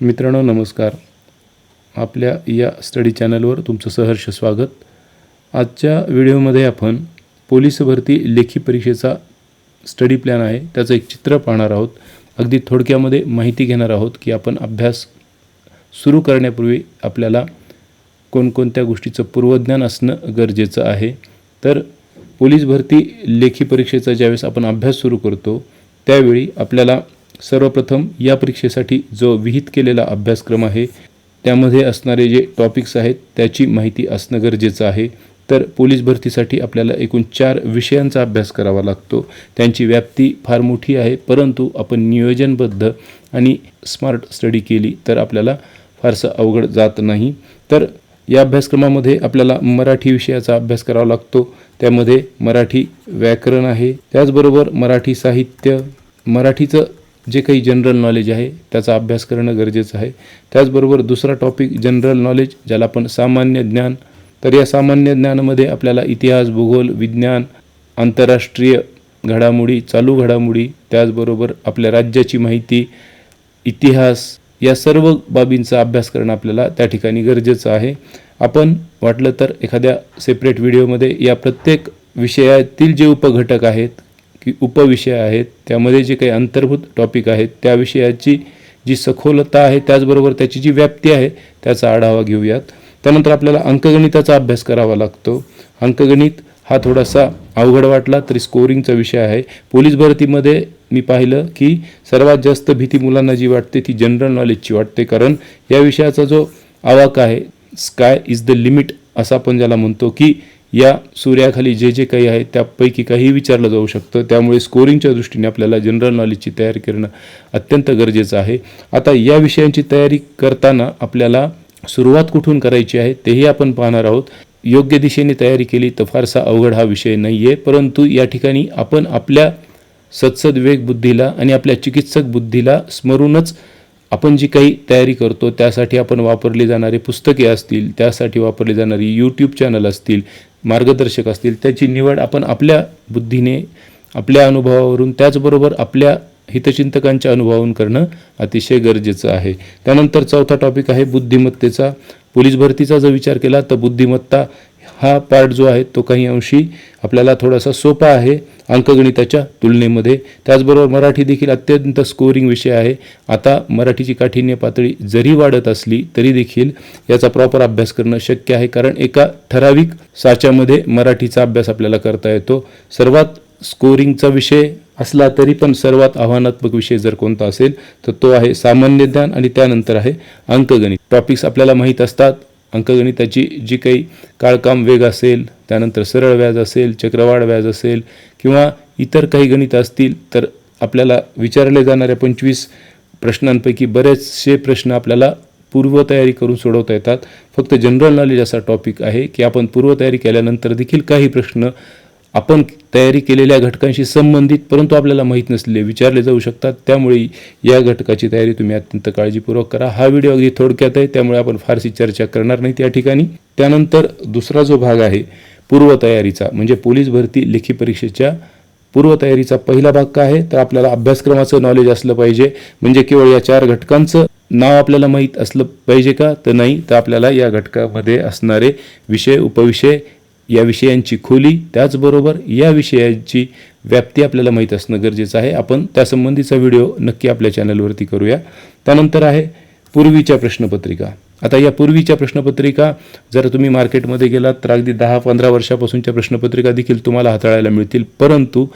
मित्रांनो नमस्कार. आपल्या या स्टडी चॅनलवर तुमचं सहर्ष स्वागत. आजच्या व्हिडिओमध्ये आपण पोलीस भरती लेखी परीक्षेचा स्टडी प्लॅन आहे. त्याचं एक चित्र पाहणार आहोत. अगदी थोडक्यामध्ये माहिती घेणार आहोत की आपण अभ्यास सुरू करण्यापूर्वी आपल्याला कोणकोणत्या गोष्टीचं पूर्वज्ञान असणं गरजेचं आहे. तर पोलीस भरती लेखी परीक्षेचा ज्यावेळेस आपण अभ्यास सुरू करतो त्यावेळी आपल्याला सर्वप्रथम या परीक्षेसाठी जो विहित केलेला अभ्यासक्रम आहे त्यामध्ये असणारे जे टॉपिक्स आहेत त्याची माहिती असणं गरजेचं आहे. तर पोलीस भरतीसाठी आपल्याला एकूण चार विषयांचा अभ्यास करावा लागतो. त्यांची व्याप्ती फार मोठी आहे परंतु आपण नियोजनबद्ध आणि स्मार्ट स्टडी केली तर आपल्याला फारसं अवघड जात नाही. तर या अभ्यासक्रमामध्ये आपल्याला मराठी विषयाचा अभ्यास करावा लागतो. त्यामध्ये मराठी व्याकरण आहे. त्याचबरोबर मराठी साहित्य मराठीचं जे काही जनरल नॉलेज आहे त्याचा अभ्यास करणं गरजेचं आहे. त्याचबरोबर दुसरा टॉपिक जनरल नॉलेज ज्याला आपण सामान्य ज्ञान तर या सामान्य ज्ञानामध्ये आपल्याला इतिहास भूगोल विज्ञान आंतरराष्ट्रीय घडामोडी चालू घडामोडी त्याचबरोबर आपल्या राज्याची माहिती इतिहास या सर्व बाबींचा अभ्यास करणं आपल्याला त्या ठिकाणी गरजेचं आहे. आपण वाटलं तर एखाद्या सेपरेट व्हिडिओमध्ये या प्रत्येक विषयातील जे उपघटक आहेत की उपविषय आहेत त्यामध्ये जे काही अंतर्भूत टॉपिक आहेत त्या विषयाची जी सखोलता आहे त्याचबरोबर त्याची जी व्याप्ती आहे त्याचा आढावा घेऊयात. त्यानंतर आपल्याला अंकगणिताचा अभ्यास करावा लागतो. अंकगणित हा थोडासा अवघड वाटला तरी स्कोरिंगचा विषय आहे. पोलीस भरतीमध्ये मी पाहिलं की सर्वात जास्त भीती मुलांना जी वाटते ती जनरल नॉलेजची वाटते. कारण या विषयाचा जो आवाक आहे स्काय इज द लिमिट असं आपण ज्याला म्हणतो की या सूर्याखाली जे जे काही आहे त्यापैकी काही विचारलं जाऊ शकतं. त्यामुळे स्कोरिंगच्या दृष्टीने आपल्याला जनरल नॉलेजची तयारी करणं अत्यंत गरजेचं आहे. आता या विषयांची तयारी करताना आपल्याला सुरुवात कुठून करायची आहे तेही आपण पाहणार आहोत. योग्य दिशेने तयारी केली तर फारसा अवघड हा विषय नाही आहे परंतु या ठिकाणी आपण आपल्या सत्सद्वेग बुद्धीला आणि आपल्या चिकित्सक बुद्धीला स्मरूनच आपण जी काही तयारी करतो त्यासाठी आपण वापरली जाणारी पुस्तके असतील त्यासाठी वापरली जाणारी यूट्यूब चॅनल असतील मार्गदर्शक असतील त्याची निवड आपण आपल्या बुद्धीने आपल्या अनुभवावरून त्याचबरोबर आपल्या हितचिंतकांच्या अनुभवावरून करणं अतिशय गरजेचं आहे. त्यानंतर चौथा टॉपिक आहे बुद्धिमत्तेचा. पोलीस भरतीचा जर विचार केला तर बुद्धिमत्ता हा पार्ट जो आहे तो काही अंशी आपल्याला थोडासा सोपा आहे अंकगणिताच्या तुलनेमध्ये. त्याचबरोबर मराठी देखील अत्यंत स्कोरिंग विषय आहे. आता मराठीची काठिण्य पातळी जरी वाढत असली तरी देखील याचा प्रॉपर अभ्यास करणं शक्य आहे. कारण एका ठराविक साच्यामध्ये मराठीचा अभ्यास आपल्याला करता येतो. सर्वात स्कोरिंगचा विषय असला तरी पण सर्वात आव्हानात्मक विषय जर कोणता असेल तर तो आहे सामान्य ज्ञान आणि त्यानंतर आहे अंकगणित. टॉपिक्स आपल्याला माहीत असतात. अंकगणिताची जी काही काळकाम वेग असेल त्यानंतर सरळ व्याज असेल चक्रवाढ व्याज असेल किंवा इतर काही गणित असतील तर आपल्याला विचारले जाणाऱ्या पंचवीस प्रश्नांपैकी बरेचसे प्रश्न आपल्याला पूर्वतयारी करून सोडवता येतात. फक्त जनरल नॉलेज असा टॉपिक आहे की आपण पूर्वतयारी केल्यानंतर देखील काही प्रश्न आपण तयारी केलेल्या घटकांशी संबंधित परंतु आपल्याला माहीत नसलेले विचारले जाऊ शकतात. त्यामुळे या घटकाची तयारी तुम्ही अत्यंत काळजीपूर्वक करा. हा व्हिडिओ अगदी थोडक्यात आहे त्यामुळे आपण फारशी चर्चा करणार नाही त्या ठिकाणी. त्यानंतर दुसरा जो भाग आहे पूर्वतयारीचा म्हणजे पोलीस भरती लेखी परीक्षेच्या पूर्वतयारीचा पहिला भाग काय आहे तर आपल्याला अभ्यासक्रमाचं नॉलेज असलं पाहिजे. म्हणजे केवळ या चार घटकांचं नाव आपल्याला माहीत असलं पाहिजे का? तर नाही तर आपल्याला या घटकामध्ये असणारे विषय उपविषय या विषयांची खोली त्याचबरोबर या विषयांची व्याप्ती आपल्याला माहीत असणं गरजेचं आहे. आपण त्यासंबंधीचा व्हिडिओ नक्की आपल्या चॅनलवरती करूया. त्यानंतर आहे पूर्वीच्या प्रश्नपत्रिका. आता या पूर्वीच्या प्रश्नपत्रिका जर तुम्ही मार्केटमध्ये गेलात तर अगदी दहा पंधरा वर्षापासूनच्या प्रश्नपत्रिका देखील तुम्हाला हाताळायला मिळतील. परंतु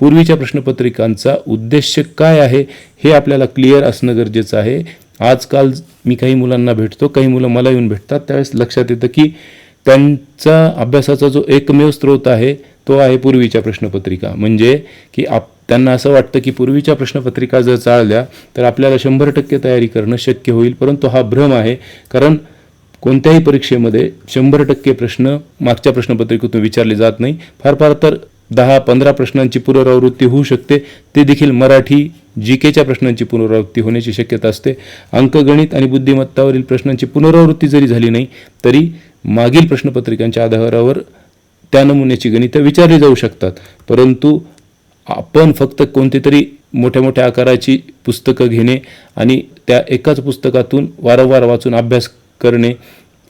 पूर्वीच्या प्रश्नपत्रिकांचा उद्देश काय आहे हे आपल्याला क्लिअर असणं गरजेचं आहे. आजकाल मी काही मुलांना भेटतो काही मुलं मला येऊन भेटतात. त्यावेळेस लक्षात येतं की त्यांचा अभ्यासाचा जो एकमेव स्रोत आहे तो आहे पूर्वीच्या प्रश्नपत्रिका. म्हणजे की आप त्यांना असं वाटतं की पूर्वीच्या प्रश्नपत्रिका जर चाळल्या तर आपल्याला शंभर टक्के तयारी करणं शक्य होईल परंतु हा भ्रम आहे. कारण कोणत्याही परीक्षेमध्ये शंभर टक्के प्रश्न मागच्या प्रश्नपत्रिकेतून विचारले जात नाही. फार फार तर दहा पंधरा प्रश्नांची पुनरावृत्ती होऊ शकते. ते देखील मराठी जी केच्या प्रश्नांची पुनरावृत्ती होण्याची शक्यता असते. अंकगणित आणि बुद्धिमत्तावरील प्रश्नांची पुनरावृत्ती जरी झाली नाही तरी मागील प्रश्नपत्रिकांच्या आधारावर त्या नमुन्याची गणितं विचारली जाऊ शकतात. परंतु आपण फक्त कोणते तरी मोठ्या मोठ्या आकाराची पुस्तकं घेणे आणि त्या एकाच पुस्तकातून वारंवार वाचून अभ्यास करणे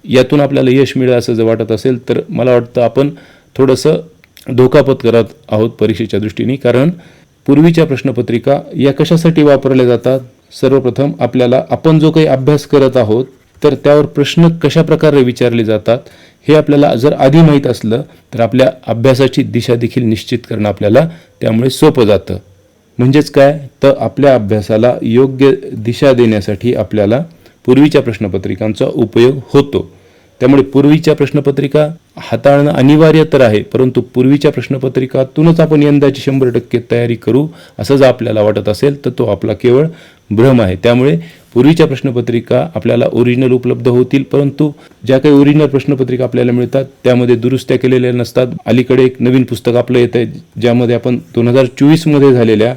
यातून आपल्याला यश मिळेल असं जर वाटत असेल तर मला वाटतं आपण थोडंसं धोकापत करत आहोत परीक्षेच्या दृष्टीने. कारण पूर्वीच्या प्रश्नपत्रिका या कशासाठी वापरल्या जातात? सर्वप्रथम आपल्याला आपण जो काही अभ्यास करत आहोत तर त्यावर प्रश्न कशा प्रकारे विचारले जातात हे आपल्याला जर आधी माहीत असलं तर आपल्या अभ्यासाची दिशा देखील निश्चित करणं आपल्याला त्यामुळे सोपं जातं. म्हणजेच काय? तर आपल्या अभ्यासाला योग्य दिशा देण्यासाठी आपल्याला पूर्वीच्या प्रश्नपत्रिकांचा उपयोग होतो. त्यामुळे पूर्वीच्या प्रश्नपत्रिका हाताळणं अनिवार्य तर आहे परंतु पूर्वीच्या प्रश्नपत्रिकातूनच आपण यंदाची शंभर टक्के तयारी करू असं जर आपल्याला वाटत असेल तर तो आपला केवळ भ्रम आहे. त्यामुळे पूर्वीच्या प्रश्नपत्रिका आपल्याला ओरिजिनल उपलब्ध होतील परंतु ज्या काही ओरिजिनल प्रश्नपत्रिका आपल्याला मिळतात त्यामध्ये दुरुस्त्या केलेल्या नसतात. अलीकडे एक नवीन पुस्तक आपलं येतं आहे ज्यामध्ये आपण दोन हजार चोवीसमध्ये झालेल्या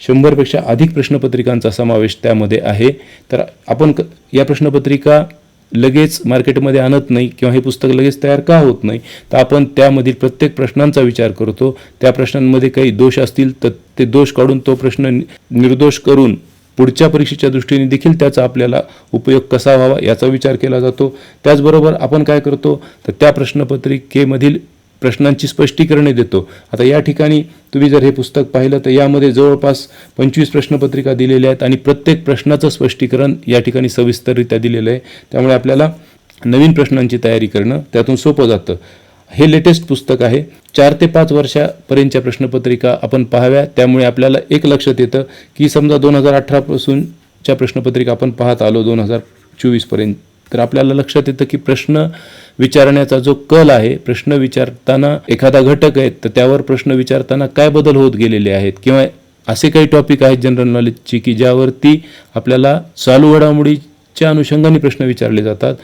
शंभरपेक्षा अधिक प्रश्नपत्रिकांचा समावेश त्यामध्ये आहे. तर आपण क या प्रश्नपत्रिका लगेच मार्केटमध्ये आणत नाही किंवा हे पुस्तक लगेच तयार का होत नाही तर आपण त्यामधील प्रत्येक प्रश्नांचा विचार करतो. त्या प्रश्नांमध्ये काही दोष असतील तर ते दोष काढून तो प्रश्न नि- निर्दोष करून पुढच्या परीक्षेच्या दृष्टीने देखील त्याचा आपल्याला उपयोग कसा व्हावा याचा विचार केला जातो. त्याचबरोबर आपण काय करतो तर त्या प्रश्नपत्रिकेमधील प्रश्नांची स्पष्टीकरणे देतो. आता या ठिकाणी तुम्ही जर हे पुस्तक पाहिलं तर यामध्ये जवळपास पंचवीस प्रश्नपत्रिका दिलेल्या आहेत आणि प्रत्येक प्रश्नाचं स्पष्टीकरण या ठिकाणी सविस्तररित्या दिलेलं आहे. त्यामुळे आपल्याला नवीन प्रश्नांची तयारी करणं त्यातून सोपं जातं. हे लेटेस्ट पुस्तक आहे. चार ते पाच वर्षापर्यंतच्या प्रश्नपत्रिका आपण पाहाव्या. त्यामुळे आपल्याला एक लक्षात येतं की समजा दोन हजार अठरापासूनच्या प्रश्नपत्रिका आपण पाहत आलो दोन हजार चोवीसपर्यंत तर आपल्याला लक्षात येतं की प्रश्न विचारण्याचा जो कल आहे प्रश्न विचारताना एखादा घटक आहे तर त्यावर प्रश्न विचारताना काय बदल होत गेलेले आहेत? किंवा असे काही टॉपिक आहेत जनरल नॉलेजची की ज्यावरती आपल्याला चालू घडामोडीच्या अनुषंगाने प्रश्न विचारले जातात.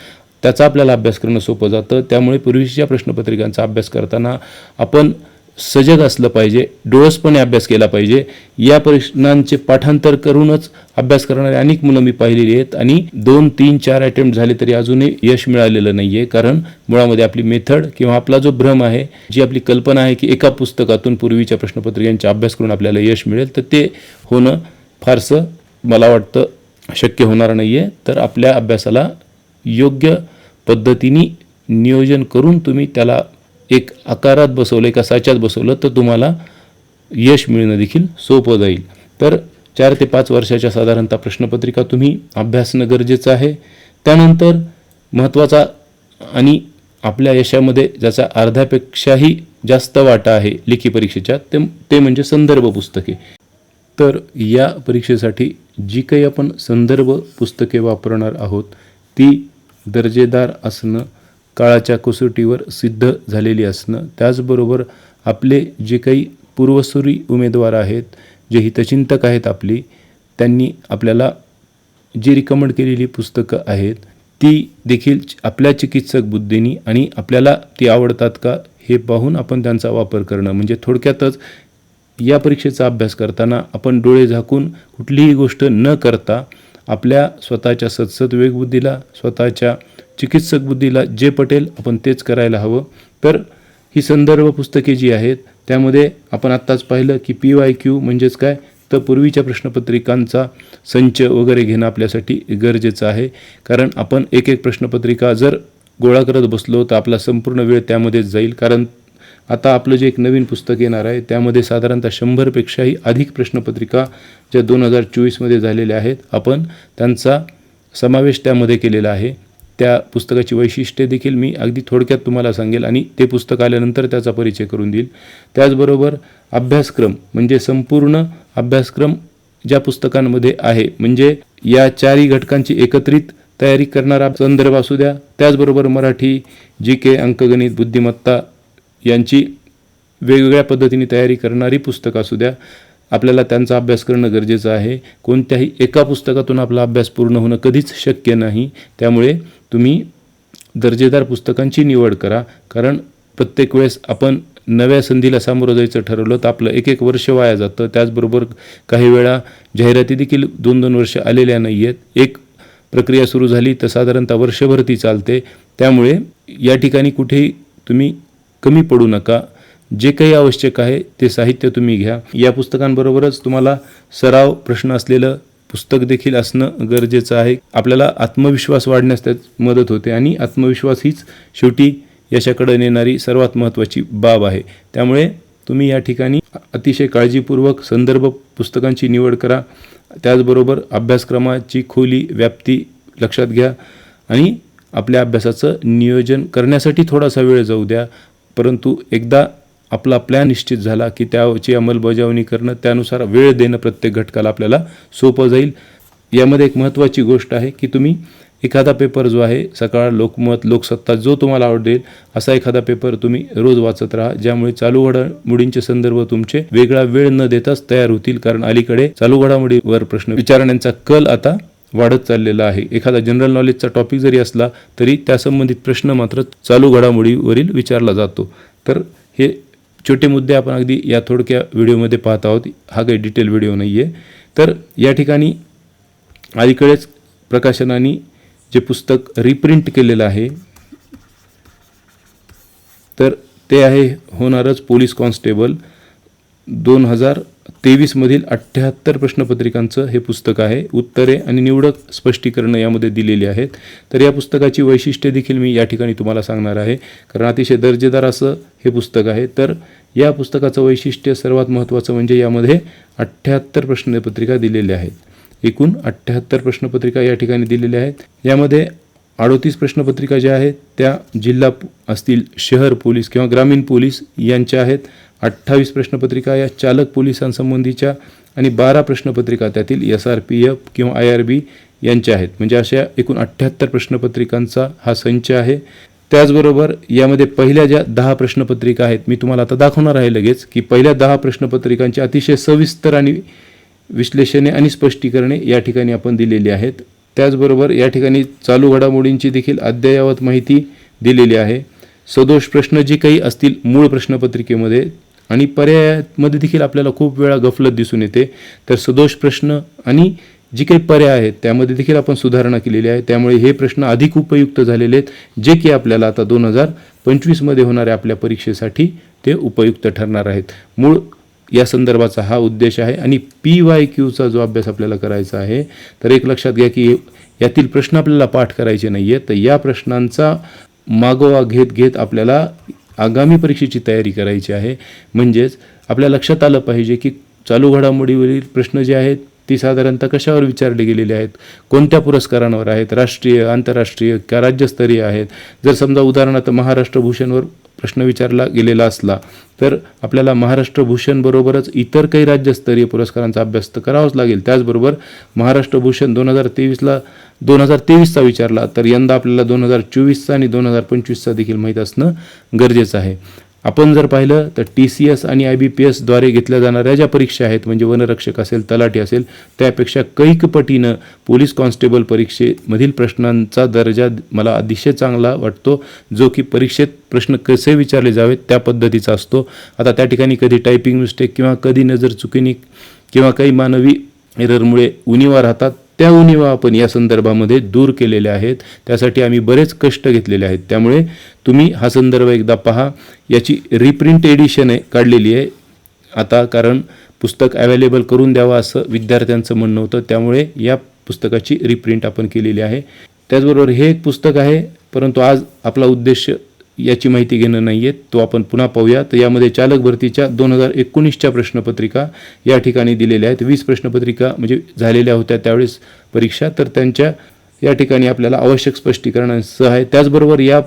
त्याचा आपल्याला अभ्यास करणं सोपं जातं. त्यामुळे पूर्वीच्या प्रश्नपत्रिकांचा अभ्यास करताना आपण सजग असलं पाहिजे डोळसपणे अभ्यास केला पाहिजे. या प्रश्नांचे पाठांतर करूनच अभ्यास करणारे अनेक मुलं मी पाहिलेली आहेत आणि दोन तीन चार अटेम्प्ट झाले तरी अजूनही यश मिळालेलं नाही आहे कारण मुळामध्ये आपली मेथड किंवा आपला जो भ्रम आहे जी आपली कल्पना आहे की एका पुस्तकातून पूर्वीच्या प्रश्नपत्रिकांचा अभ्यास करून आपल्याला यश मिळेल तर ते होणं फारसं मला वाटतं शक्य होणार नाही आहे तर आपल्या अभ्यासाला योग्य पद्धतीने नियोजन करून तुम्ही त्याला एक आकारात बसवलं एका साच्यात बसवलं तर तुम्हाला यश मिळणं देखील सोपं जाईल. तर चार ते पाच वर्षाच्या साधारणतः प्रश्नपत्रिका तुम्ही अभ्यासणं गरजेचं आहे. त्यानंतर महत्त्वाचा आणि आपल्या यशामध्ये ज्याचा अर्ध्यापेक्षाही जास्त वाटा आहे लेखी परीक्षेच्या ते ते म्हणजे संदर्भ पुस्तके. तर या परीक्षेसाठी जी काही आपण संदर्भ पुस्तके वापरणार आहोत ती दर्जेदार असणं काळाच्या कसोटीवर सिद्ध झालेली असणं त्याचबरोबर आपले जे काही पूर्वसुरी उमेदवार आहेत जे हितचिंतक आहेत आपली त्यांनी आपल्याला जी रिकमेंड केलेली पुस्तकं आहेत ती देखील आपल्या चिकित्सक बुद्धीनी आणि आपल्याला ती आवडतात का हे पाहून आपण त्यांचा वापर करणं. म्हणजे थोडक्यातच या परीक्षेचा अभ्यास करताना आपण डोळे झाकून कुठलीही गोष्ट न करता आपल्या स्वतःच्या सदसद वेगबुद्धीला स्वतःच्या चिकित्सक बुद्धीला जे पटेल आपण तेच करायला हवं. तर ही संदर्भ पुस्तके जी आहेत त्यामध्ये आपण आत्ताच पाहिलं की पी वाय क्यू म्हणजेच काय? तर पूर्वीच्या प्रश्नपत्रिकांचा संच वगैरे घेणं आपल्यासाठी गरजेचं आहे. कारण आपण एक एक प्रश्नपत्रिका जर गोळा करत बसलो तर आपला संपूर्ण वेळ त्यामध्येच जाईल. कारण आता आपलं जे एक नवीन पुस्तक येणार आहे त्यामध्ये साधारणतः शंभरपेक्षाही अधिक प्रश्नपत्रिका ज्या दोन हजार चोवीसमध्ये झालेल्या आहेत आपण त्यांचा समावेश त्यामध्ये केलेला आहे. त्या पुस्तकाची वैशिष्ट्ये देखील मी अगदी थोडक्यात तुम्हाला सांगेल आणि ते पुस्तक आल्यानंतर त्याचा परिचय करून देईल. त्याचबरोबर अभ्यासक्रम म्हणजे संपूर्ण अभ्यासक्रम ज्या पुस्तकांमध्ये आहे म्हणजे या चारही घटकांची एकत्रित तयारी करणारा संदर्भ असू द्या. त्याचबरोबर मराठी जी के अंकगणित बुद्धिमत्ता यांची वेगवेगळ्या पद्धतीने तयारी करणारी पुस्तकं असू द्या. आपल्याला त्यांचा अभ्यास करणं गरजेचं आहे. कोणत्याही एका पुस्तकातून आपला अभ्यास पूर्ण होणं कधीच शक्य नाही. त्यामुळे तुम्ही दर्जेदार पुस्तकांची निवड करा. कारण प्रत्येक वेळेस आपण नव्या संधीला सामोरं जायचं ठरवलं तर आपलं एक एक वर्ष वाया जातं. त्याचबरोबर काही वेळा जाहिराती देखील दोन दोन वर्ष आलेल्या नाही आहेत एक प्रक्रिया सुरू झाली तर साधारणतः वर्षभर ती चालते. त्यामुळे या ठिकाणी कुठेही तुम्ही कमी पडू नका. जे काही आवश्यक आहे ते साहित्य तुम्ही घ्या. या पुस्तकांबरोबरच तुम्हाला सराव प्रश्न असलेलं पुस्तक देखील असणं गरजेचं आहे. आपल्याला आत्मविश्वास वाढण्यास त्यात मदत होते आणि आत्मविश्वास हीच शेवटी यशाकडे नेणारी सर्वात महत्त्वाची बाब आहे. त्यामुळे तुम्ही या ठिकाणी अतिशय काळजीपूर्वक संदर्भ पुस्तकांची निवड करा. त्याचबरोबर अभ्यासक्रमाची खोली व्याप्ती लक्षात घ्या आणि आपल्या अभ्यासाचं नियोजन करण्यासाठी थोडासा वेळ जाऊ द्या. परंतु एकदा आपला प्लॅन निश्चित झाला की त्याची अंमलबजावणी करणं त्यानुसार वेळ देणं प्रत्येक घटकाला आपल्याला सोपं जाईल. यामध्ये एक महत्त्वाची गोष्ट आहे की तुम्ही एखादा पेपर जो आहे सकाळ लोकमत लोकसत्ता जो तुम्हाला आवडेल असा एखादा पेपर तुम्ही रोज वाचत राहा ज्यामुळे चालू घडामोडींचे संदर्भ तुमचे वेगळा वेळ न देताच तयार होतील. कारण अलीकडे चालू घडामोडीवर प्रश्न विचारण्याचा कल आता वाढत चाललेला आहे. एखादा जनरल नॉलेजचा टॉपिक जरी असला तरी त्यासंबंधित प्रश्न मात्र चालू घडामोडीवरील विचारला जातो. तर हे छोटे मुद्दे आपण अगदी या थोडक्या व्हिडिओमध्ये पाहत आहोत. हा काही डिटेल व्हिडिओ नाही आहे तर या ठिकाणी अलीकडेच प्रकाशनाने जे पुस्तक रिप्रिंट केलेलं आहे तर ते आहे होणारच पोलीस कॉन्स्टेबल दोन हजार तेवीसमधील अठ्ठ्याहत्तर प्रश्नपत्रिकांचं हे पुस्तक आहे. उत्तरे आणि निवडक स्पष्टीकरणं यामध्ये दिलेली आहेत. तर या पुस्तकाची वैशिष्ट्ये देखील मी या ठिकाणी तुम्हाला सांगणार आहे. कारण अतिशय दर्जेदार असं हे पुस्तक आहे. तर या पुस्तकाचं वैशिष्ट्य सर्वात महत्त्वाचं म्हणजे यामध्ये अठ्ठ्याहत्तर प्रश्नपत्रिका दिलेल्या आहेत. एकूण अठ्ठ्याहत्तर प्रश्नपत्रिका या ठिकाणी दिलेल्या आहेत. यामध्ये अडोतीस प्रश्नपत्रिका ज्या आहेत त्या जिल्हा असतील शहर पोलीस किंवा ग्रामीण पोलीस यांच्या आहेत. अठ्ठावीस प्रश्नपत्रिका या चालक पोलिसांसंबंधीच्या आणि बारा प्रश्नपत्रिका त्यातील एस आर पी एफ किंवा आय आर बी यांच्या आहेत. म्हणजे अशा एकूण अठ्ठ्याहत्तर प्रश्नपत्रिकांचा हा संच आहे. त्याचबरोबर यामध्ये पहिल्या ज्या दहा प्रश्नपत्रिका आहेत मी तुम्हाला आता दाखवणार आहे लगेच की पहिल्या दहा प्रश्नपत्रिकांची अतिशय सविस्तर आणि विश्लेषणे आणि स्पष्टीकरणे या ठिकाणी आपण दिलेली आहेत. त्याचबरोबर या ठिकाणी चालू घडामोडींची देखील अद्ययावत माहिती दिलेली आहे. सदोष प्रश्न जे काही असतील मूळ प्रश्नपत्रिकेमध्ये आणि पर्यायामध्ये देखील आपल्याला खूप वेळा गफलत दिसून येते. तर सदोष प्रश्न आणि जी काही पर्याय आहेत त्यामध्ये देखील आपण सुधारणा केलेली आहे. त्यामुळे हे प्रश्न अधिक उपयुक्त झालेले आहेत जे की आपल्याला आता दोन हजार पंचवीसमध्ये होणाऱ्या आपल्या परीक्षेसाठी ते उपयुक्त ठरणार आहेत. मूळ या संदर्भाचा हा उद्देश आहे आणि पी वाय क्यूचा जो अभ्यास आपल्याला करायचा आहे तर एक लक्षात घ्या की यातील प्रश्न आपल्याला पाठ करायचे नाही आहेत तर या प्रश्नांचा मागोवा घेत घेत आपल्याला आगामी परीक्षेची तयारी करायची आहे. म्हणजेच आपल्या लक्षात आलं पाहिजे की चालू घडामोडीवरील प्रश्न जे आहेत ती साधारणतः कशावर विचारले गेलेले आहेत? कोणत्या पुरस्कारांवर आहेत? राष्ट्रीय आंतरराष्ट्रीय का राज्यस्तरीय आहेत? जर समजा उदाहरणार्थ महाराष्ट्र भूषणवर प्रश्न विचारला गेलेला असला तर आपल्याला महाराष्ट्र भूषणबरोबरच इतर काही राज्यस्तरीय पुरस्कारांचा अभ्यास तर करावाच लागेल. त्याचबरोबर महाराष्ट्र भूषण दोन हजार तेवीसला दोन हजार तेवीसचा विचारला तर यंदा आपल्याला दोन हजार चोवीसचा आणि दोन हजार पंचवीसचा देखील माहीत असणं गरजेचं आहे. आपण जर पाहिलं तर टी सी एस आणि आय बी पी एसद्वारे घेतल्या जाणाऱ्या ज्या परीक्षा आहेत म्हणजे वनरक्षक असेल तलाठी असेल त्यापेक्षा कैकपटीनं पोलीस कॉन्स्टेबल परीक्षेमधील प्रश्नांचा दर्जा मला अतिशय चांगला वाटतो. जो की परीक्षेत प्रश्न कसे विचारले जावेत त्या पद्धतीचा असतो. आता त्या ठिकाणी कधी टायपिंग मिस्टेक किंवा कधी नजर चुकीने किंवा काही मानवी एररमुळे उणीवा राहतात त्या उणीवा आपण या संदर्भामध्ये दूर केलेल्या आहेत. त्यासाठी आम्ही बरेच कष्ट घेतलेले आहेत. त्यामुळे तुम्ही हा संदर्भ एकदा पहा. याची रिप्रिंट एडिशन आहे काढलेली आहे. आता कारण पुस्तक अवेलेबल करून द्यावं असं विद्यार्थ्यांचं म्हणणं होतं. त्यामुळे या पुस्तकाची रिप्रिंट आपण केलेली आहे. त्याचबरोबर हे एक पुस्तक आहे परंतु आज आपला उद्देश याची माहिती घेणं नाही आहे तो आपण पुन्हा पाहूया. तर यामध्ये चालक भरतीच्या दोन हजार एकोणीसच्या प्रश्नपत्रिका या ठिकाणी दिलेल्या आहेत. वीस प्रश्नपत्रिका म्हणजे झालेल्या होत्या त्यावेळेस परीक्षा. तर त्यांच्या या ठिकाणी आपल्याला आवश्यक स्पष्टीकरणांसह आहे. त्याचबरोबर या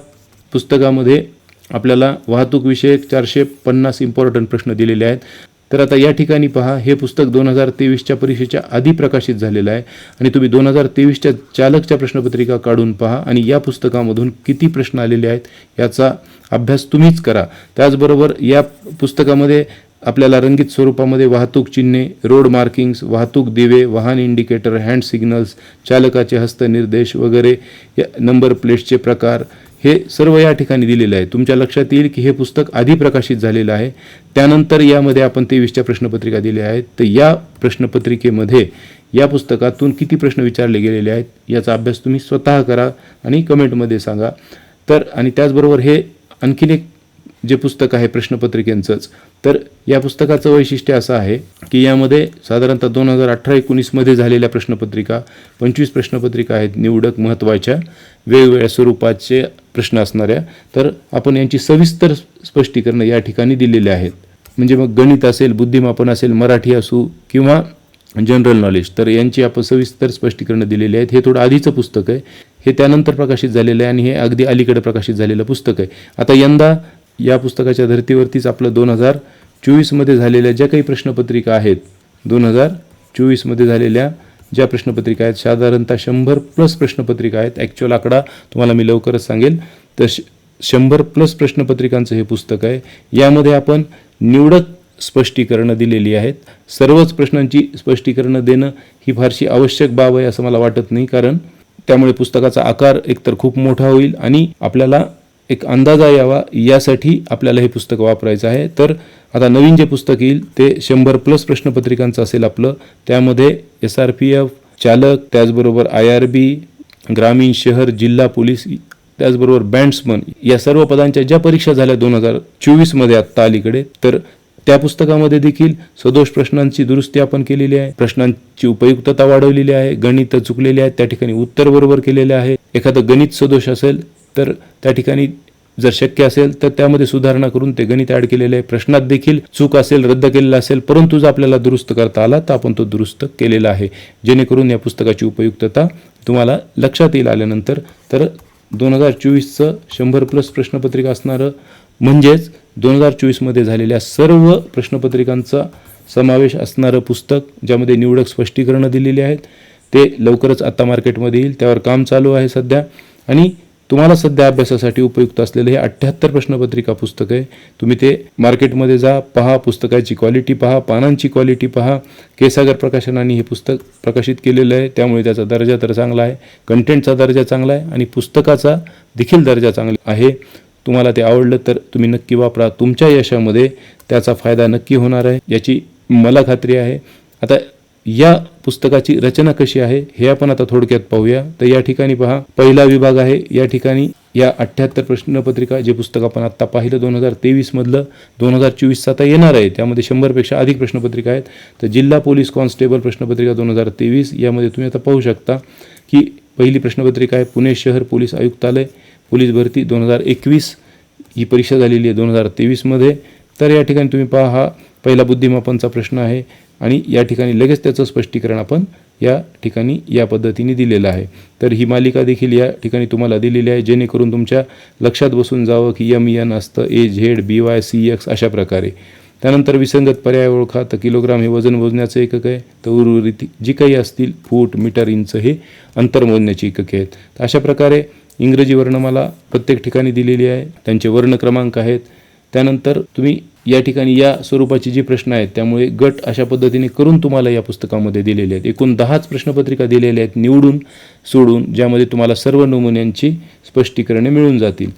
पुस्तकामध्ये आपल्याला वाहतूक विषयक चारशे पन्नास इम्पॉर्टंट प्रश्न दिलेले आहेत. तर आता या ठिकाणी पहा हे पुस्तक दोन हजार तेवीसच्या परीक्षेच्या आधी प्रकाशित झालेलं आहे. आणि तुम्ही दोन हजार तेवीसच्या चालकच्या प्रश्नपत्रिका काढून पहा आणि या पुस्तकामधून किती प्रश्न आलेले आहेत याचा अभ्यास तुम्हीच करा. त्याचबरोबर या पुस्तकामध्ये आपल्याला रंगीत स्वरूपामध्ये वाहतूक चिन्हे रोड मार्किंग्स वाहतूक दिवे वाहन इंडिकेटर हँड सिग्नल्स चालकाचे हस्तनिर्देश वगैरे या नंबर प्लेट्सचे प्रकार हे सर्व या ठिकाणी दिलेलं आहे. तुमच्या लक्षात येईल की हे पुस्तक आधी प्रकाशित झालेलं आहे. त्यानंतर यामध्ये आपण तेवीसच्या प्रश्नपत्रिका दिल्या आहेत. तर या प्रश्नपत्रिकेमध्ये या पुस्तकातून किती प्रश्न विचारले गेलेले आहेत याचा अभ्यास तुम्ही स्वतः करा आणि कमेंटमध्ये सांगा. तर आणि त्याचबरोबर हे आणखीन एक जे पुस्तक आहे प्रश्नपत्रिकेंचंच तर या पुस्तकाचं वैशिष्ट्य असं आहे की यामध्ये साधारणतः दोन हजार अठरा एकोणीसमध्ये झालेल्या प्रश्नपत्रिका पंचवीस प्रश्नपत्रिका आहेत निवडक महत्त्वाच्या वेगवेगळ्या स्वरूपाचे प्रश्न असणाऱ्या. तर आपण यांची सविस्तर स्पष्टीकरणं या ठिकाणी दिलेली आहेत. म्हणजे मग गणित असेल बुद्धिमापन असेल मराठी असू किंवा जनरल नॉलेज तर यांची आपण सविस्तर स्पष्टीकरणं दिलेली आहेत. हे थोडं आधीचं पुस्तक आहे. हे त्यानंतर प्रकाशित झालेलं आहे आणि हे अगदी अलीकडे प्रकाशित झालेलं पुस्तक आहे. आता यंदा या पुस्तकाच्या धर्तीवरतीच आपलं दोन हजार चोवीसमध्ये झालेल्या ज्या काही प्रश्नपत्रिका आहेत दोन हजार चोवीसमध्ये झालेल्या ज्या प्रश्नपत्रिका आहेत साधारणतः शंभर प्लस प्रश्नपत्रिका आहेत. ॲक्च्युअल आकडा तुम्हाला मी लवकरच सांगेल. तर श शंभर प्लस प्रश्नपत्रिकांचं हे पुस्तक आहे. यामध्ये आपण निवडक स्पष्टीकरणं दिलेली आहेत. सर्वच प्रश्नांची स्पष्टीकरणं देणं ही फारशी आवश्यक बाब आहे असं मला वाटत नाही कारण त्यामुळे पुस्तकाचा आकार एकतर खूप मोठा होईल आणि आपल्याला एक अंदाजा यावा यासाठी आपल्याला हे पुस्तक वापरायचं आहे. तर आता नवीन जे पुस्तक येईल ते शंभर प्लस प्रश्नपत्रिकांचं असेल आपलं. त्यामध्ये एस आर पी एफ चालक त्याचबरोबर आय आर बी ग्रामीण शहर जिल्हा पोलीस त्याचबरोबर बँड्समन या सर्व पदांच्या ज्या परीक्षा झाल्या दोन हजार चोवीसमध्ये आत्ता अलीकडे तर त्या पुस्तकामध्ये देखील सदोष प्रश्नांची दुरुस्ती आपण केलेली आहे. प्रश्नांची उपयुक्तता वाढवलेली आहे गणित चुकलेली आहेत त्या ठिकाणी उत्तर बरोबर केलेले आहे. एखादं गणित सदोष असेल तर त्या ठिकाणी जर शक्य असेल तर त्यामध्ये सुधारणा करून ते गणित ऍड केलेले आहे प्रश्नात देखील चूक असेल रद्द केलेला असेल परंतु जर आपल्याला दुरुस्त करता आला तर आपण तो दुरुस्त केलेला आहे. जेणेकरून या पुस्तकाची उपयुक्तता तुम्हाला लक्षात येईल आल्यानंतर. तर दोन हजार चोवीसचं शंभर प्लस प्रश्नपत्रिका असणारं म्हणजेच दोन हजार चोवीसमध्ये झालेल्या सर्व प्रश्नपत्रिकांचा समावेश असणारं पुस्तक ज्यामध्ये निवडक स्पष्टीकरणं दिलेली आहेत ते लवकरच आत्ता मार्केटमध्ये येईल त्यावर काम चालू आहे सध्या. आणि तुम्हाला सध्या अभ्यासासाठी उपयुक्त असलेलं हे अठ्ठ्याहत्तर प्रश्नपत्रिका पुस्तक आहे. तुम्ही ते मार्केटमध्ये जा पहा पुस्तकाची क्वालिटी पहा पानांची क्वालिटी पहा. केसागर प्रकाशनाने हे पुस्तक प्रकाशित केलेलं आहे. त्यामुळे त्याचा दर्जा तर चांगला आहे. कंटेंटचा दर्जा चांगला आहे आणि पुस्तकाचा देखील दर्जा चांगला आहे. तुम्हाला ते आवडलं तर तुम्ही नक्की वापरा. तुमच्या यशामध्ये त्याचा फायदा नक्की होणार आहे. याची मला खात्री आहे. आता या पुस्तकाची रचना कशी आहे हे आपण आता थोडक्यात पाहूया. तर या ठिकाणी पहा पहिला विभाग आहे. या ठिकाणी या अठ्ठ्याहत्तर प्रश्नपत्रिका जे पुस्तक आपण आत्ता पाहिलं दोन हजार तेवीसमधलं दोन हजार चोवीसचं आता येणार आहे. त्यामध्ये शंभरपेक्षा अधिक प्रश्नपत्रिका आहेत. तर जिल्हा पोलीस कॉन्स्टेबल प्रश्नपत्रिका दोन हजार तेवीस यामध्ये तुम्ही आता पाहू शकता की पहिली प्रश्नपत्रिका आहे पुणे शहर पोलीस आयुक्तालय पोलीस भरती दोन हजार एकवीस. ही परीक्षा झालेली आहे दोन हजार तेवीसमध्ये तर या ठिकाणी तुम्ही पहा हा पहिला बुद्धिमापनचा प्रश्न आहे आणि या ठिकाणी लगेच त्याचं स्पष्टीकरण आपण या ठिकाणी या पद्धतीने दिलेलं आहे. तर ही मालिका देखील या ठिकाणी तुम्हाला दिलेली आहे जेणेकरून तुमच्या लक्षात बसून जावं की यम यन असतं A Z B Y C X अशा प्रकारे. त्यानंतर विसंगत पर्याय ओळखा तर किलोग्राम हे वजन मोजण्याचं एकक आहे. तर उर्वरित जी काही असतील फूट मीटर इंच हे अंतर मोजण्याची एकके आहेत. तर अशा प्रकारे इंग्रजी वर्णमाला प्रत्येक ठिकाणी दिलेली आहे. त्यांचे वर्ण क्रमांक आहेत. त्यानंतर तुम्ही या ठिकाणी या स्वरूपाची जी प्रश्न आहेत त्यामुळे गट अशा पद्धतीने करून तुम्हाला या पुस्तकामध्ये दिलेले आहेत. एकूण दहाच प्रश्नपत्रिका दिलेल्या आहेत निवडून सोडून ज्यामध्ये तुम्हाला सर्व नमुन्यांची स्पष्टीकरणे मिळून जातील.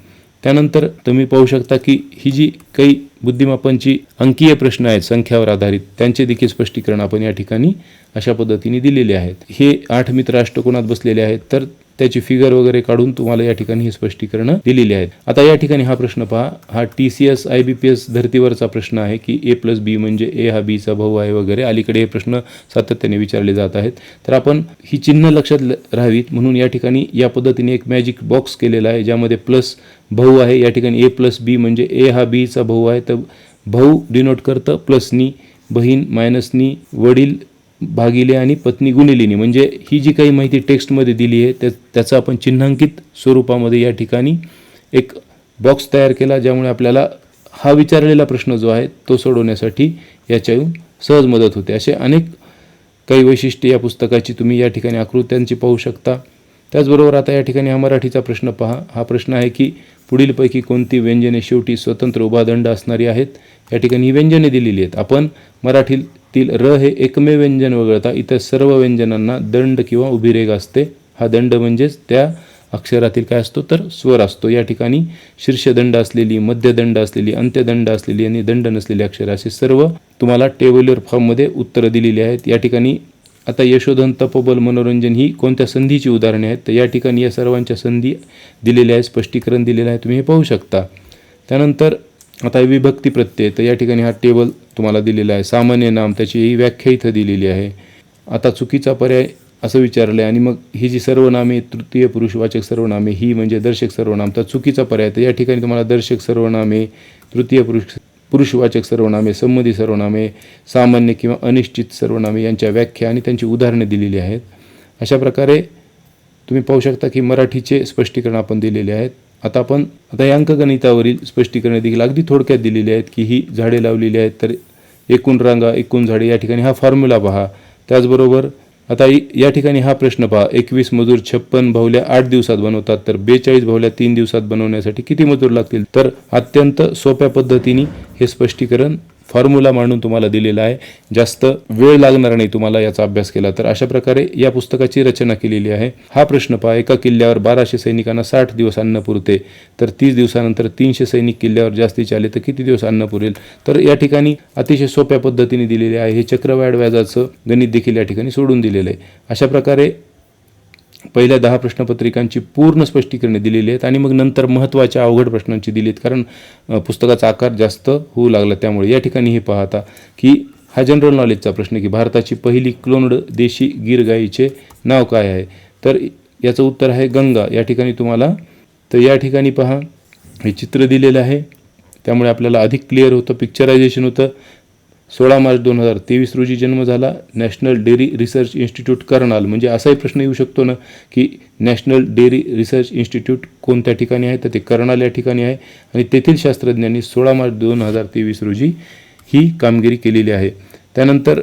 त्यानंतर तुम्ही पाहू शकता की ही जी काही बुद्धिमापनची अंकीय प्रश्न आहेत संख्यावर आधारित त्यांचे देखील स्पष्टीकरण आपण या ठिकाणी अशा पद्धतीने दिलेले आहेत. हे आठ मित्र अष्टकोनात बसलेले आहेत तर त्याची फिगर वगैरे काढून तुम्हाला या ठिकाणी ही स्पष्टीकरणं दिलेली आहेत. आता या ठिकाणी हा प्रश्न पहा. हा T C S I B P S धर्तीवरचा प्रश्न आहे की ए प्लस बी म्हणजे ए हा बीचा भाऊ आहे वगैरे. अलीकडे हे प्रश्न सातत्याने विचारले जात आहेत. तर आपण ही चिन्ह लक्षात ल- राहावीत. म्हणून या ठिकाणी या पद्धतीने एक मॅजिक बॉक्स केलेला आहे ज्यामध्ये प्लस भाऊ आहे. या ठिकाणी ए प्लस बी म्हणजे ए हा बीचा भाऊ आहे. तर भाऊ डिनोट करतं प्लसनी बहीण मायनसनी वडील भागिले आणि पत्नी गुणिलेनी. म्हणजे ही जी काही माहिती टेक्स्टमध्ये दिली आहे त्या त्याचं आपण चिन्हांकित स्वरूपामध्ये या ठिकाणी एक बॉक्स तयार केला ज्यामुळे आपल्याला हा विचारलेला प्रश्न जो आहे तो सोडवण्यासाठी याच्याहून सहज मदत होते. असे अनेक काही वैशिष्ट्ये या पुस्तकाची तुम्ही या ठिकाणी आकृत्यांची पाहू शकता. त्याचबरोबर आता या ठिकाणी हा मराठीचा प्रश्न पहा. हा प्रश्न आहे की पुढीलपैकी कोणती व्यंजने शेवटी स्वतंत्र उभादंड असणारी आहेत? या ठिकाणी ही व्यंजने दिलेली आहेत. आपण मराठी तील र हे एकमेव व्यंजन वगळता इतर सर्व व्यंजनांना दंड किंवा उभी रेघ असते. हा दंड म्हणजेच त्या अक्षरातील काय असतो तर स्वर असतो. या ठिकाणी शीर्षदंड असलेली मध्यदंड असलेली अंत्यदंड असलेली आणि दंड नसलेली अक्षर असे सर्व तुम्हाला टेबलर फॉर्ममध्ये उत्तरं दिलेली आहेत. या ठिकाणी आता यशोधन तपोबल मनोरंजन ही कोणत्या संधीची उदाहरणे आहेत? तर या ठिकाणी या सर्वांच्या संधी दिलेल्या आहेत स्पष्टीकरण दिलेलं आहे. तुम्ही हे पाहू शकता. त्यानंतर आता विभक्ती प्रत्यय तर या ठिकाणी हा टेबल तुम्हाला दिलेला आहे. सामान्य नाम त्याची ही व्याख्या इथं दिलेली आहे. आता चुकीचा पर्याय असं विचारलं आहे आणि मग ही जी सर्वनामे तृतीय पुरुषवाचक सर्वनामे ही म्हणजे दर्शक सर्वनाम. तर चुकीचा पर्याय तर या ठिकाणी तुम्हाला दर्शक सर्वनामे तृतीय पुरुष पुरुषवाचक सर्वनामे संमती सर्वनामे सामान्य किंवा अनिश्चित सर्वनामे यांच्या व्याख्या आणि त्यांची उदाहरणे दिलेली आहेत. अशा प्रकारे तुम्ही पाहू शकता की मराठीचे स्पष्टीकरण आपण दिलेले आहेत. आता आपण आता या अंकगणितावरील स्पष्टीकरणे देखील अगदी थोडक्यात दिलेली आहेत की ही झाडे लावलेली आहेत तर एकूण रांगा एकूण झाडे या ठिकाणी हा फॉर्म्युला पहा. त्याचबरोबर आता या ठिकाणी हा प्रश्न पहा. एकवीस मजूर छप्पन भावल्या आठ दिवसात बनवतात तर बेचाळीस भावल्या तीन दिवसात बनवण्यासाठी किती मजूर लागतील? तर अत्यंत सोप्या पद्धतीने हे स्पष्टीकरण फॉर्म्युला मांडून तुम्हाला दिलेला आहे. जास्त वेळ लागणार नाही तुम्हाला याचा अभ्यास केला तर. अशा प्रकारे या पुस्तकाची रचना केलेली आहे. हा प्रश्न पहा. एका किल्ल्यावर बाराशे सैनिकांना साठ दिवस अन्न पुरते. तर तीस दिवसानंतर तीनशे सैनिक किल्ल्यावर जास्तीचे आले तर किती दिवस अन्न पुरेल? तर या ठिकाणी अतिशय सोप्या पद्धतीने दिलेले आहे. हे चक्रवाढ व्याजाचं गणित देखील या ठिकाणी सोडून दिलेलं आहे. अशा प्रकारे पहिल्या दहा प्रश्नपत्रिकांची पूर्ण स्पष्टीकरणे दिलेली आहेत आणि मग नंतर महत्त्वाच्या अवघड प्रश्नांची दिली आहेत कारण पुस्तकाचा आकार जास्त होऊ लागला त्यामुळे या ठिकाणी हे पाहता की हा जनरल नॉलेजचा प्रश्न की भारताची पहिली क्लोनड देशी गीरगाईचे नाव काय आहे? तर याचं उत्तर आहे गंगा. या ठिकाणी तुम्हाला तर या ठिकाणी पहा हे चित्र दिलेलं आहे. त्यामुळे आपल्याला अधिक क्लिअर होतं पिक्चरायझेशन होतं. सोळा मार्च दोन हजार तेवीस रोजी जन्म झाला. National Dairy Research Institute Karnal. म्हणजे असाही प्रश्न येऊ शकतो ना की नॅशनल डेअरी रिसर्च इन्स्टिट्यूट कोणत्या ठिकाणी आहे? तर ते करनाल या ठिकाणी आहे. आणि तेथील शास्त्रज्ञांनी सोळा मार्च दोन हजार तेवीस रोजी ही कामगिरी केलेली आहे. त्यानंतर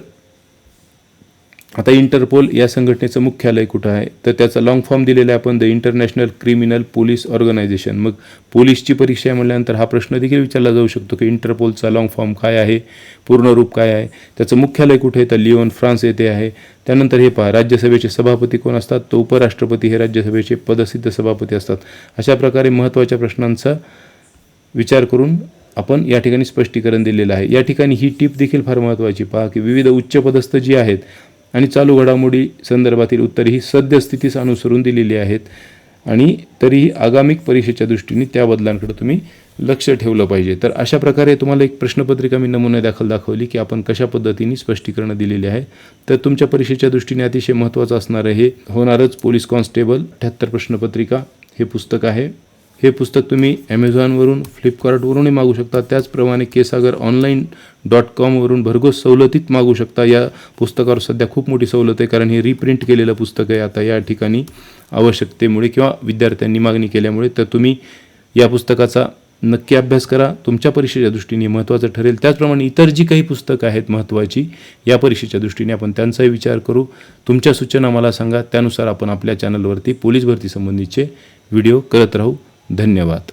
आता इंटरपोल या संघटनेचं मुख्यालय कुठं आहे? तर त्याचा लॉंग फॉर्म दिलेला आहे आपण the International Criminal Police Organization मग पोलीसची परीक्षा आहे म्हटल्यानंतर हा प्रश्न देखील विचारला जाऊ शकतो की इंटरपोलचा लॉंग फॉर्म काय आहे? पूर्ण रूप काय आहे? त्याचं मुख्यालय कुठे आहे? तर लिओन फ्रान्स येथे आहे. त्यानंतर हे पहा राज्यसभेचे सभापती कोण असतात? तर उपराष्ट्रपती हे राज्यसभेचे पदसिद्ध सभापती असतात. अशा प्रकारे महत्त्वाच्या प्रश्नांचा विचार करून आपण या ठिकाणी स्पष्टीकरण दिलेलं आहे. या ठिकाणी ही टीप देखील फार महत्त्वाची. पहा की विविध उच्चपदस्थ जी आहेत आणि चालू घडामोडी संदर्भातील उत्तरे ही सद्यस्थितीस अनुसरून दिलेली आहेत. आणि तरीही आगामिक परीक्षेच्या दृष्टीने त्या बदलांकडे तुम्ही लक्ष ठेवलं पाहिजे. तर अशा प्रकारे तुम्हाला एक प्रश्नपत्रिका मी नमुना दाखल दाखवली की आपण कशा पद्धतीने स्पष्टीकरणं दिलेली आहे. तर तुमच्या परीक्षेच्या दृष्टीने अतिशय महत्त्वाचं असणारं हे होणारच पोलीस कॉन्स्टेबल अठ्याहत्तर प्रश्नपत्रिका हे पुस्तक आहे. हे पुस्तक तुम्ही ॲमेझॉनवरून फ्लिपकार्टवरूनही मागू शकता. त्याचप्रमाणे केसागर ऑनलाईन डॉट कॉमवरून भरघोस सवलतीत मागू शकता. या पुस्तकावर सध्या खूप मोठी सवलत आहे कारण हे रिप्रिंट केलेलं पुस्तक आहे. आता या ठिकाणी आवश्यकतेमुळे किंवा विद्यार्थ्यांनी मागणी केल्यामुळे तर तुम्ही या पुस्तकाचा नक्की अभ्यास करा. तुमच्या परीक्षेच्या दृष्टीने महत्त्वाचं ठरेल. त्याचप्रमाणे इतर जी काही पुस्तकं आहेत महत्त्वाची या परीक्षेच्या दृष्टीने आपण त्यांचाही विचार करू. तुमच्या सूचना मला सांगा. त्यानुसार आपण आपल्या चॅनलवरती पोलीस भरतीसंबंधीचे व्हिडिओ करत राहू. धन्यवाद.